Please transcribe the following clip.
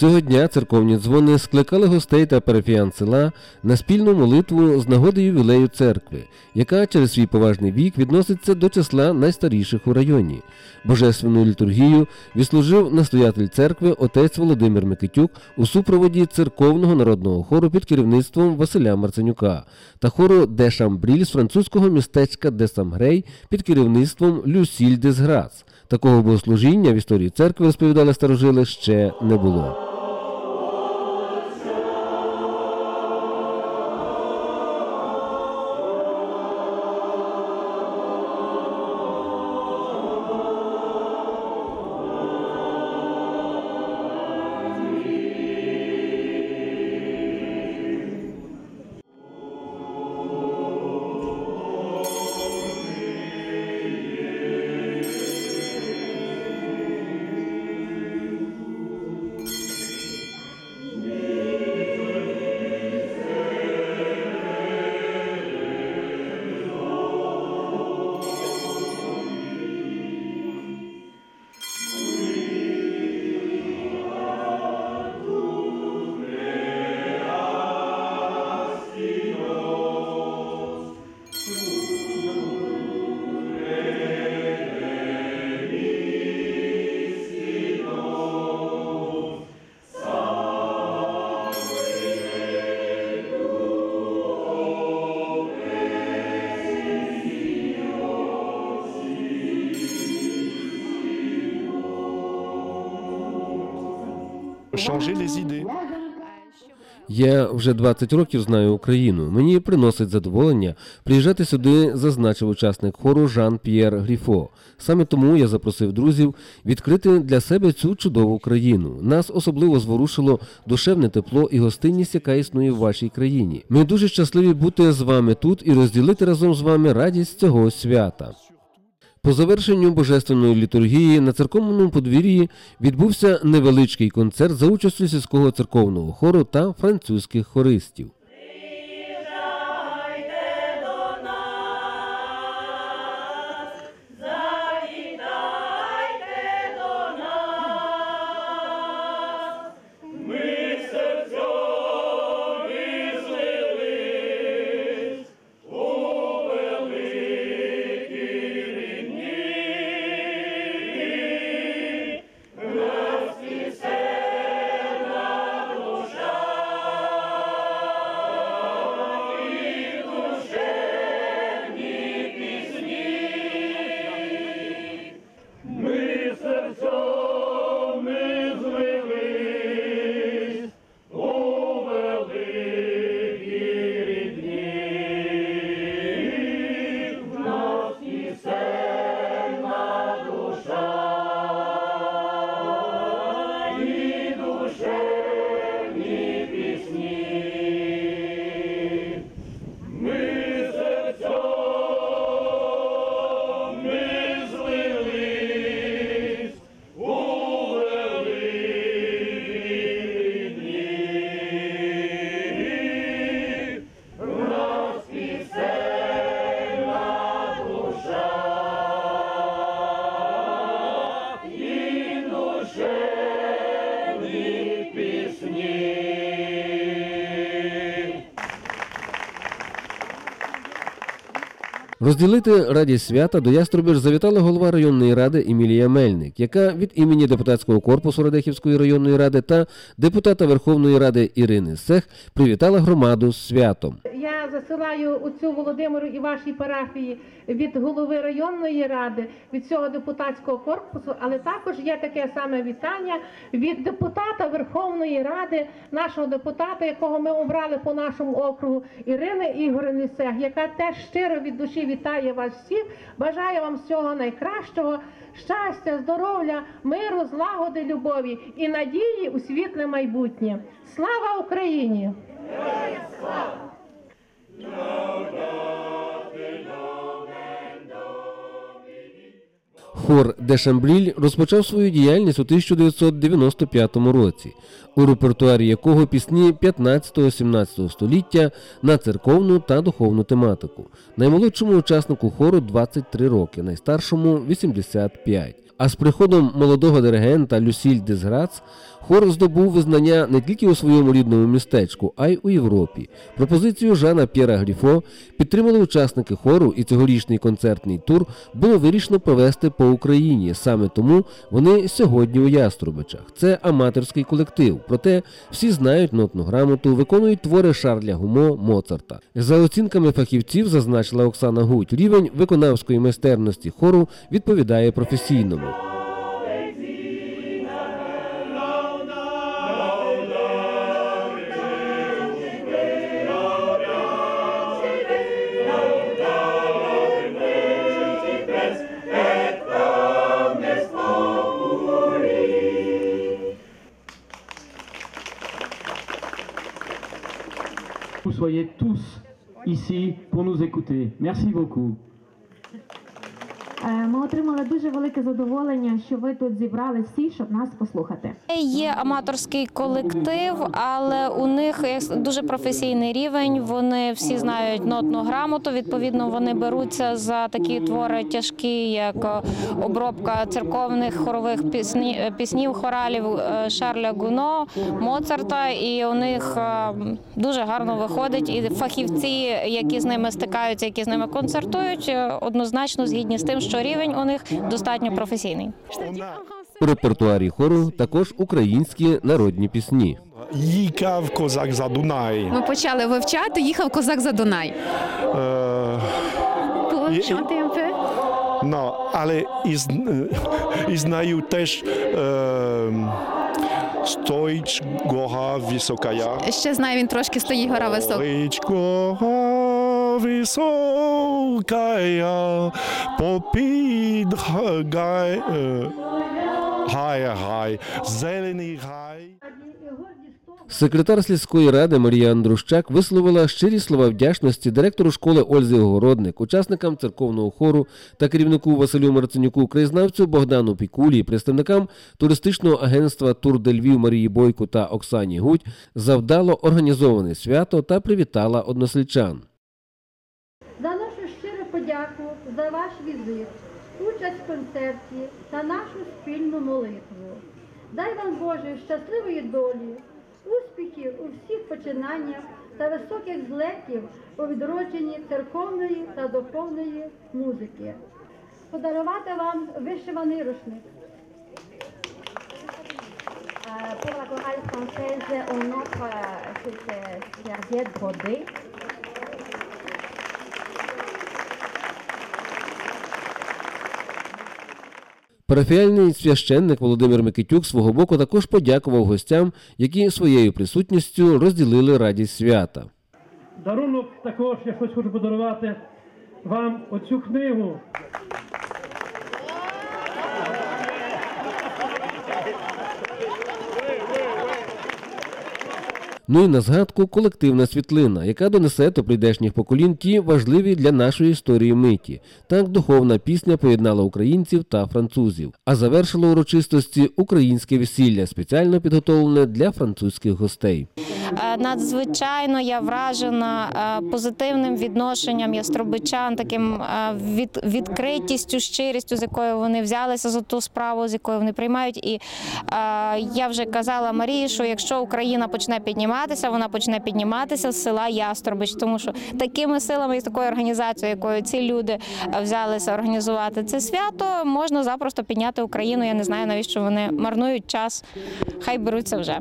Цього дня церковні дзвони скликали гостей та парафіян села на спільну молитву з нагоди ювілею церкви, яка через свій поважний вік відноситься до числа найстаріших у районі. Божественну літургію відслужив настоятель церкви отець Володимир Микитюк у супроводі церковного народного хору під керівництвом Василя Марценюка та хору Де Шамбріль з французького містечка Де Самгрей під керівництвом Люсіль Дезграц. Такого богослужіння в історії церкви розповідали старожили ще не було. Les. Я вже 20 років знаю Україну. Мені приносить задоволення приїжджати сюди, зазначив учасник хору Жан П'єр Гріфо. Саме тому я запросив друзів відкрити для себе цю чудову країну. Нас особливо зворушило душевне тепло і гостинність, яка існує в вашій країні. Ми дуже щасливі бути з вами тут і розділити разом з вами радість цього свята. По завершенню божественної літургії на церковному подвір'ї відбувся невеличкий концерт за участю сільського церковного хору та французьких хористів. Розділити радість свята до Яструбіж завітала голова районної ради Емілія Мельник, яка від імені депутатського корпусу Радехівської районної ради та депутата Верховної Ради Ірини Сех привітала громаду з святом. Я засилаю у цю Володимиру і вашій парафії від голови районної ради, від цього депутатського корпусу, але також є таке саме вітання від депутата Верховної Ради, нашого депутата, якого ми обрали по нашому округу, Ірини Ігорівни Сег, яка теж щиро від душі вітає вас всіх. Бажаю вам всього найкращого, щастя, здоров'я, миру, злагоди, любові і надії у світле майбутнє. Слава Україні! Хор де Шамбліль розпочав свою діяльність у 1995 році, у репертуарі якого пісні 15-17 століття на церковну та духовну тематику. Наймолодшому учаснику хору 23 роки, найстаршому 85. А з приходом молодого диригента Люсіль Дезграц хор здобув визнання не тільки у своєму рідному містечку, а й у Європі. Пропозицію Жана П'єра Гріфо підтримали учасники хору, і цьогорічний концертний тур було вирішено провести по Україні. Саме тому вони сьогодні у Яструбичах. Це аматорський колектив. Проте всі знають нотну грамоту, виконують твори Шарля Гумо Моцарта. За оцінками фахівців, зазначила Оксана Гуть, рівень виконавської майстерності хору відповідає професійному. Soyez tous ici pour nous écouter. Merci beaucoup. Е, Ми отримали дуже велике задоволення, що ви тут зібрали всі, щоб нас послухати. Є аматорський колектив, але у них дуже професійний рівень. Вони всі знають нотну грамоту. Відповідно, вони беруться за такі твори тяжкі, як е, обробка церковних хорових пісні, піснів хоралів е, Шарля Гуно, Моцарта. І у них е, дуже гарно виходить. І фахівці, які з ними стикаються, які з ними концертують, е, однозначно згідні з тим, що рівень у них достатньо професійний. У репертуарі хору також українські народні пісні. Їхав козак за Дунай. Ми почали вивчати, їхав козак за Дунай. Е, peu? ну, але і, і знаю теж е, стоїть гора висока. Ще знаю, він трошки стоїть гора висока. Стоїть гора висока, попід гай, е, гай, гай, зелений гай. Секретар сільської ради Марія Андрущак висловила щирі слова вдячності директору школи Ользі Огородник, учасникам церковного хору та керівнику Василю Марценюку, краєзнавцю Богдану Пікулі, представникам туристичного агентства Тур де Львів Марії Бойко та Оксані Гудь завдало організоване свято та привітала односельчан. Подяку за ваш візит, участь в концерті та нашу спільну молитву. Дай вам Боже щасливої долі, успіхів у всіх починаннях та високих злетів у відродженні церковної та духовної музики. Подарувати вам вишиваний рушник. Pour la chorale française, on offre cette serviette brodée. Парафіальний священник Володимир Микитюк свого боку також подякував гостям, які своєю присутністю розділили радість свята. Дарунок також я хочу подарувати вам оцю книгу. Ну і на згадку колективна світлина, яка донесе до прийдешніх поколінь ті важливі для нашої історії миті. Так духовна пісня поєднала українців та французів, а завершило урочистості українське весілля, спеціально підготовлене для французьких гостей. Е, Надзвичайно я вражена е, позитивним відношенням ястробичан, таким е, від, відкритістю, щирістю, з якою вони взялися за ту справу, з якою вони приймають. І я вже казала Марії, що якщо Україна почне підніматися, вона почне підніматися з села Яструбич, тому що такими силами і такою організацією, якою ці люди е, взялися організувати це свято, можна запросто підняти Україну. Я не знаю навіщо вони марнують час. Хай беруться вже.